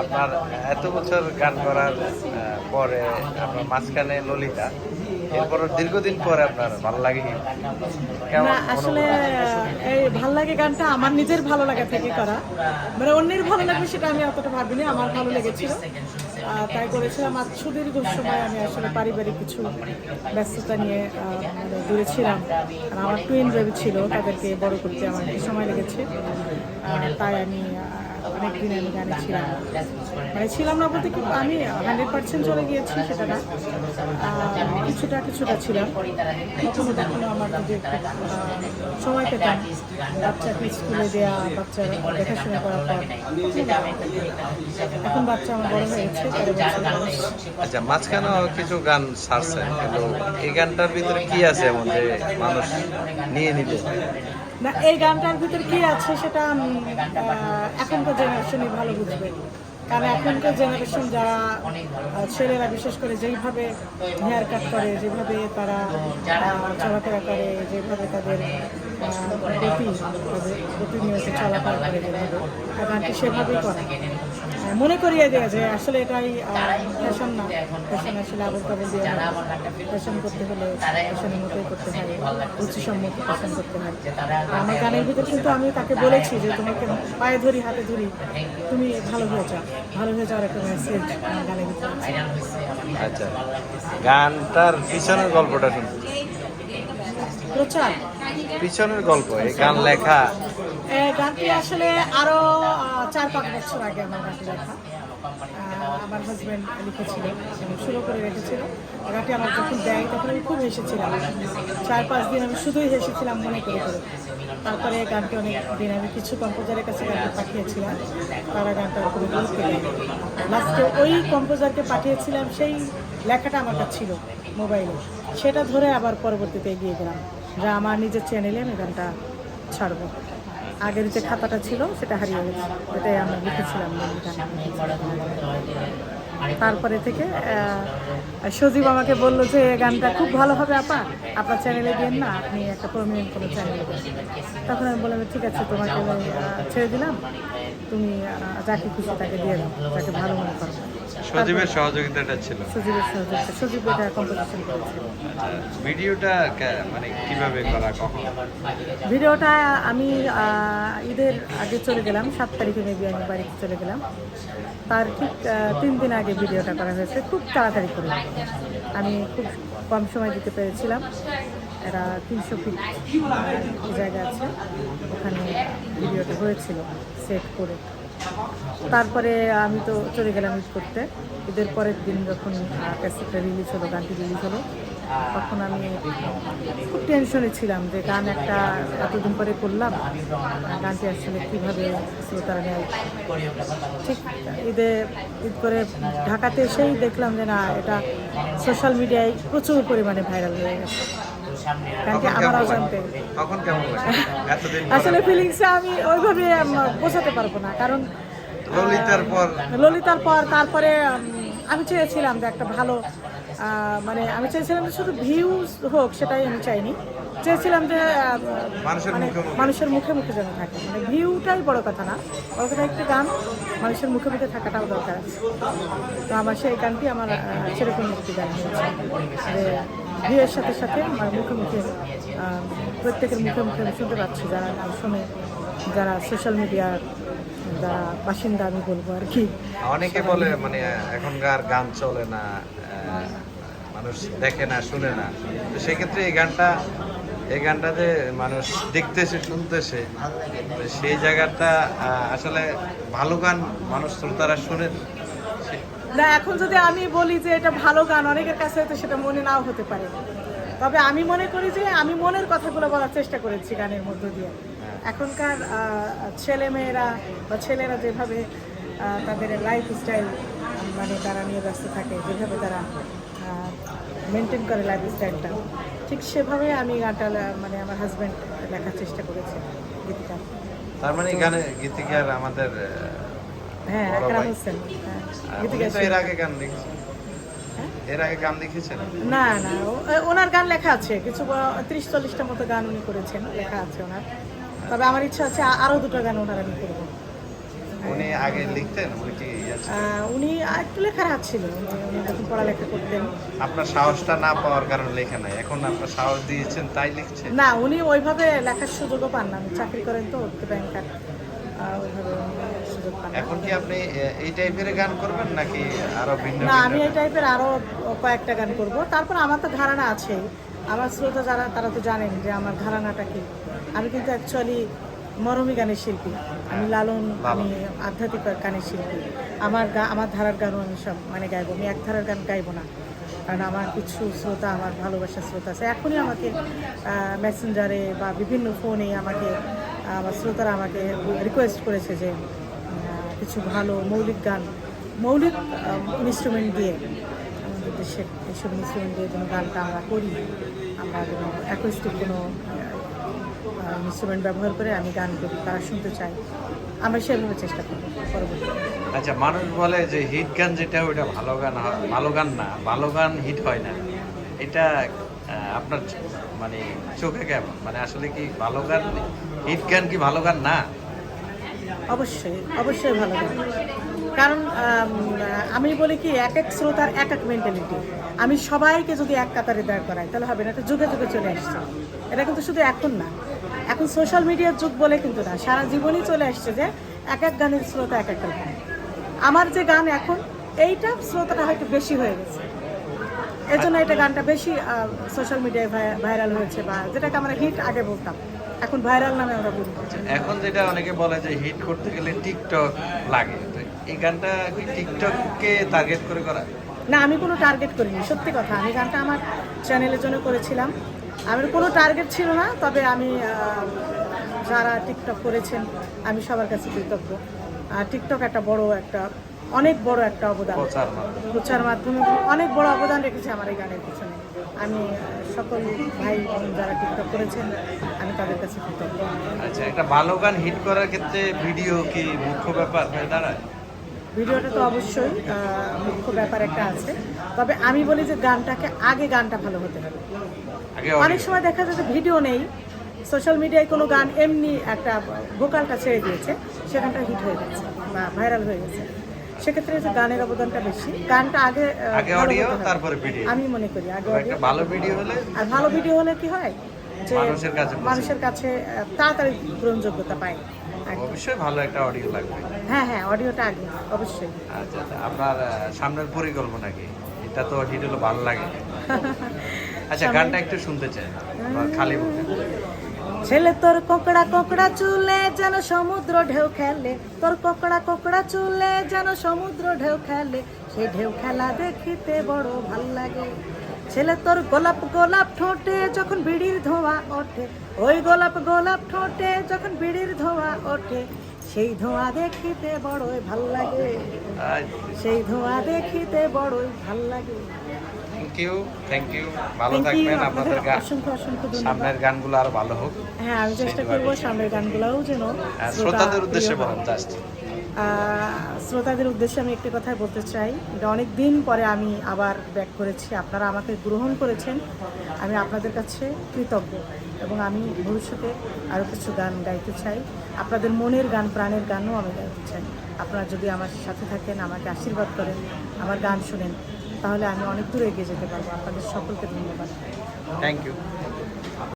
আপনার এত বছর গান করার পরে আপনার মাঝখানে ললিতা এরপর দীর্ঘদিন পরে আপনার ভালো লাগে? কেমন আসলে এই ভালো লাগে গানটা আমার নিজের ভালো লাগা থেকে করা। মানে অন্যের ভালো লাগবে সেটা আমি অতটা ভাবিনি আমার ভালো লেগেছিল। তাই করেছিলাম। আর সুদীর্ঘ সময় আমি আসলে পারিবারিক কিছু ব্যস্ততা নিয়ে মানে দূরে ছিলাম। আমার টুইন বেবি ছিল তাদেরকে বড় করতে আমার একটু সময় লেগেছে। তাই আমি আহ, অনেকদিন আমি গানে ছিলাম। না। মানে ছিলাম না বলতে কি আমি হান্ড্রেড পার্সেন্ট চলে গিয়েছি সেটা না। কিছুটা কিছুটা ছিলাম। কখনো কখনো আমার যদি সময় পেতাম বাচ্চাকে স্কুলে দেওয়া বাচ্চার দেখাশোনা করার পর। এখন বাচ্চা আমার বড় হয়ে গেছে। আচ্ছা মাঝখানেও কিছু গান ছাড়ছেন কিন্তু এই গানটার ভিতরে কি আছে এমন যে মানুষ নিয়ে নিবে। না, এই গানটার ভিতর কি আছে সেটা এখনকার জেনারেশনই ভালো বুঝবে। কারণ এখনকার জেনারেশন যারা ছেলেরা বিশেষ করে যেইভাবে হেয়ার কাট করে, যেভাবে তারা চলাফেরা করে, যেভাবে তাদের গতি নিয়ে চলাফেরা করে যেভাবে গানটি সেভাবেই করে। মনে করিয়ে দেয় যে আসলে এটাই ফ্যাশন না। ফ্যাশন আসলে আবল তাবল দিয়ে ফ্যাশন করতে হলে ফ্যাশনের মতোই করতে হয় উচ্চসম্মত ফ্যাশন করতে হয়। আমার গানের ভিতরে কিন্তু আমি তাকে বলেছি যে তোমাকে পায়ে ধরি হাতে ধরি তুমি ভালো হয়ে যাও ভালো হয়ে যাওয়ার একটা মেসেজ আমার গানের ভিতরে। আচ্ছা গানটার পিছনের গল্পটা শুনতে প্রচার। পিছনের গল্প, এই গান লেখা। গানটি আসলে আরও চার পাঁচ বছর আগে আমার গানটি লেখা। আমার হাজব্যান্ড লিখেছিল শুরু করে রেখেছিল। গানটি আমার যখন দেয়, তখন আমি খুব হেসেছিলাম। চার পাঁচ দিন আমি শুধুই হেসেছিলাম, মনে করে করে তারপরে গানটি অনেক দিন আমি কিছু কম্পোজারের কাছে গানটি পাঠিয়েছিলাম। তারা গানটা খুবই গুরুত্ব লাস্টে ওই কম্পোজারকে পাঠিয়েছিলাম, সেই লেখাটা আমার কাছে ছিল মোবাইলে। সেটা ধরে আবার পরবর্তীতে এগিয়ে গেলাম। যা আমার নিজের চ্যানেলে আমি গানটা ছাড়বো আগের যে খাতাটা ছিল, সেটা হারিয়ে গেছে এটাই আমি লিখেছিলাম। তারপরে থেকে সজীব আমাকে বলল যে গানটা খুব ভালো হবে আপা আপনার চ্যানেলে দিন না আপনি একটা প্রমিনেন্ট কোনো চ্যানেলে তখন আমি বললাম ঠিক আছে তোমাকে আমি, ছেড়ে দিলাম। তুমি যাকে খুশি তাকে দিয়ে দাও যাকে ভালো মনে করো। সজীবের সহযোগিতাটা ছিল। সজীবের সহযোগিতা সজীব এটা কম্পোজিশন করেছে। আচ্ছা, ভিডিওটা মানে কীভাবে করা কখন? ভিডিওটা আমি ঈদের আগে চলে গেলাম সাত তারিখে মেবি আমি বাড়িতে চলে গেলাম। তার ঠিক তিন দিন আগে ভিডিওটা করা হয়েছে। খুব তাড়াতাড়ি করে। আমি খুব কম সময় দিতে পেরেছিলাম। এরা তিনশো ফিট জায়গা আছে। ওখানে ভিডিওটা হয়েছিল, সেট করে। তারপরে আমি তো চলে গেলাম ঈদ করতে। ঈদের পরের দিন যখন ক্যাসেটটা রিলিজ হলো, গানটি রিলিজ হলো তখন আমি খুব টেনশনে ছিলাম যে গান একটা এতদিন পরে করলাম গানটি আসলে কীভাবে শ্রোতারা নেয়। ঠিক ঈদে ঈদ করে ঢাকাতে এসেই দেখলাম যে না এটা সোশ্যাল মিডিয়ায় প্রচুর পরিমাণে ভাইরাল হয়ে গেছে? আসলে ফিলিংসটা আমি ওইভাবে বোঝাতে পারব না কারণ ললিতার পর? ললিতার পর তারপরে আমি চেয়েছিলাম যে একটা ভালো মানে আমি চেয়েছিলাম যে শুধু ভিউজ হোক সেটাই আমি চাইনি। চেয়েছিলাম যে মানে। মানুষের মুখে মুখে যেন থাকে। মানে ভিউটাই বড় কথা না। বড় কথা একটা গান মানুষের মুখে মুখে থাকাটাও দরকার আছে। তো আমার সেই গানটি আমার সেরকম একটি গান হয়েছে। যে ভিউয়ের সাথে সাথে আমার মুখে মুখে প্রত্যেকের মুখে মুখে আমি শুনতে পাচ্ছি। যারা গান শোনে যারা সোশ্যাল মিডিয়ার যারা বাসিন্দা আমি বলব আর কি। অনেকে বলে মানে এখনকার গান চলে না। মানুষ দেখে না, শুনে না। তো সেক্ষেত্রে এই গানটা এই গানটা যে মানুষ দেখতেছে, শুনতেছে সেই জায়গাটা আসলে ভালো গান মানুষ শ্রোতারা শুনে না। এখন যদি আমি বলি যে এটা ভালো গান, অনেকের কাছে হয়তো সেটা মনে নাও হতে পারে। তবে আমি মনে করি যে আমি মনের কথাগুলো বলার চেষ্টা করেছি গানের মধ্য দিয়ে। এখনকার ছেলে মেয়েরা বা ছেলেরা যেভাবে তাদের লাইফ স্টাইল মানে তারা নিয়ে ব্যস্ত থাকে, যেভাবে তারা মেনটেন করে লাইফ স্টাইলটা ঠিক সেভাবে আমি গানটা মানে আমার হাজব্যান্ড লেখার চেষ্টা করেছে গীতিকা তার মানে গানে গীতিকার আমাদের হ্যাঁ হোসেন। হ্যাঁ গীতিকা তো এর আগে গান হ্যাঁ? এর আগে গান লিখেছেন না না ওনার গান লেখা আছে। কিছু ত্রিশ চল্লিশটা মতো গান উনি করেছেন লেখা আছে ওনার। তবে আমার ইচ্ছা আছে আ- আরও দুটো গান ওনার আমি করব। উনি আগে লিখতেন? উনি কি ইয়ে উনি একটু লেখার হাত ছিল যখন পড়ালেখা করতেন। আপনার সাহসটা না পাওয়ার কারণে লেখা নাই। এখন আপনার সাহস দিয়েছেন তাই লিখছেন? না উনি ওইভাবে লেখার সুযোগও পান না। চাকরি করেন তো ব্যাংকার। এখন কি আপনি এই টাইপের গান করবেন নাকি আরও ভিন্ন না আমি এই টাইপের আরও কয়েকটা গান করব। তারপর আমার তো ধারণা আছে আমার শ্রোতা যারা তারা তো জানেন যে আমার ধারণাটা কি। আমি কিন্তু অ্যাকচুয়ালি মরমী গানের শিল্পী। আমি লালন আমি আধ্যাত্মিক গানের শিল্পী। আমার গা আমার ধারার গানও আমি সব মানে গাইবো। আমি এক ধারার গান গাইবো না। কারণ আমার কিছু শ্রোতা আমার ভালোবাসার শ্রোতা আছে। এখনই আমাকে মেসেঞ্জারে বা বিভিন্ন ফোনে আমাকে আমার শ্রোতারা আমাকে রিকোয়েস্ট করেছে যে কিছু ভালো মৌলিক গান মৌলিক ইনস্ট্রুমেন্ট দিয়ে আমাদের দেশের এইসব ইনস্ট্রুমেন্ট দিয়ে যেন গানটা আমরা করি। আমরা যেন অ্যাকোস্টিক কোনো ইনস্ট্রুমেন্ট ব্যবহার করে আমি গান করি তারা শুনতে চাই আমরা সেভাবে চেষ্টা করব পরবর্তীতে আচ্ছা মানুষ বলে যে হিট গান যেটা ওইটা ভালো গান হয় ভালো গান না ভালো গান হিট হয় না। এটা আপনার মানে চোখে কেমন? মানে আসলে কি ভালো গান হিট গান কি ভালো গান না? অবশ্যই অবশ্যই ভালো গান। কারণ আমি বলি কি এক এক শ্রোতার এক এক মেন্টালিটি আমি সবাইকে যদি এক কাতারে দাঁড় করাই তাহলে হবে না এটা যুগে যুগে চলে আসছে এটা কিন্তু শুধু এখন না। এখন সোশ্যাল মিডিয়ার যুগ বলে কিন্তু না। সারা জীবনই চলে আসছে যে এক এক গানের শ্রোতা এক এক রকম। আমার যে গান এখন এইটা শ্রোতাটা হয়তো বেশি হয়ে গেছে। এর জন্য এটা গানটা বেশি সোশ্যাল মিডিয়ায় ভাইরাল হয়েছে বা যেটাকে আমরা হিট আগে বলতাম। এখন ভাইরাল নামে আমরা বলি। এখন যেটা অনেকে বলে যে হিট করতে গেলে টিকটক লাগে। এই গানটা কি টিকটককে টার্গেট করে করা? না আমি কোনো টার্গেট করিনি। সত্যি কথা আমি গানটা আমার চ্যানেলের জন্য করেছিলাম। আমার কোনো টার্গেট ছিল না তবে আমি যারা টিকটক করেছেন আমি সবার কাছে কৃতজ্ঞ। আর টিকটক একটা বড় একটা অনেক বড় একটা অবদান। প্রচার প্রচার মাধ্যমে অনেক বড় অবদান রেখেছে আমার এই গানের পিছনে। আমি সকল ভাই বোন যারা টিকটক করেছেন আমি তাদের কাছে কৃতজ্ঞ। আচ্ছা একটা ভালো গান হিট করার ক্ষেত্রে ভিডিও কি মুখ্য ব্যাপার হয়ে দাঁড়ায়? ভিডিওটা তো অবশ্যই মুখ্য ব্যাপার একটা আছে। তবে আমি বলি যে গানটাকে আগে গানটা ভালো হতে হবে। অনেক সময় দেখা যায় যে ভিডিও নেই সোশ্যাল মিডিয়ায় কোনো গান এমনি একটা ভোকালটা ছেড়ে দিয়েছে সে গানটা হিট হয়ে গেছে বা ভাইরাল হয়ে গেছে। সেক্ষেত্রে যে গানের অবদানটা বেশি। গানটা আগে আগে অডিও তারপরে ভিডিও আমি মনে করি আগে একটা অডিও ভালো ভিডিও হলে আর ভালো ভিডিও হলে কি হয়? যে মানুষের কাছে। মানুষের কাছে তাড়াতাড়ি গ্রহণযোগ্যতা পায়। অবশ্যই ভালো একটা অডিও লাগবে। হ্যাঁ হ্যাঁ অডিওটা আগে অবশ্যই। আচ্ছা আচ্ছা আপনার সামনের পরিকল্পনা কি? এটা তো হিট ভালো লাগে। আচ্ছা গানটা একটু শুনতে চাই খালি মুখে। ছেলে তোর কোকড়া কোকড়া চুলে যেন সমুদ্র ঢেউ খেলে তোর কোকড়া কোকড়া চুলে যেন সমুদ্র ঢেউ খেলে সেই ঢেউ খেলা দেখিতে বড় ভালো লাগে। ছেলে তোর গোলাপ গোলাপ ঠোঁটে যখন বিড়ির ধোঁয়া ওঠে ওই গোলাপ গোলাপ ঠোঁটে যখন বিড়ির ধোঁয়া ওঠে সেই ধোঁয়া দেখিতে বড়ই ভালো লাগে। সেই ধোঁয়া দেখিতে বড়ই ভালো লাগে। থ্যাংক ইউ থ্যাংক ইউ ভালো থাকবেন আপনাদের গান সামনের গানগুলো আরও ভালো হোক। হ্যাঁ আমি চেষ্টা করব সামনের গানগুলোও যেন আর শ্রোতাদের উদ্দেশ্যে বলেন জাস্ট শ্রোতাদের উদ্দেশ্যে আমি একটি কথাই বলতে চাই। এটা অনেক দিন পরে আমি আবার ব্যাক করেছি। আপনারা আমাকে গ্রহণ করেছেন। আমি আপনাদের কাছে কৃতজ্ঞ এবং আমি ভবিষ্যতে আরও কিছু গান গাইতে চাই। আপনাদের মনের গান, প্রাণের গানও আমি গাইতে চাই। আপনারা যদি আমার সাথে থাকেন, আমাকে আশীর্বাদ করেন, আমার গান শোনেন, তাহলে আমি অনেক দূর এগিয়ে যেতে পারব। আপনাদের সকলকে ধন্যবাদ। Thank you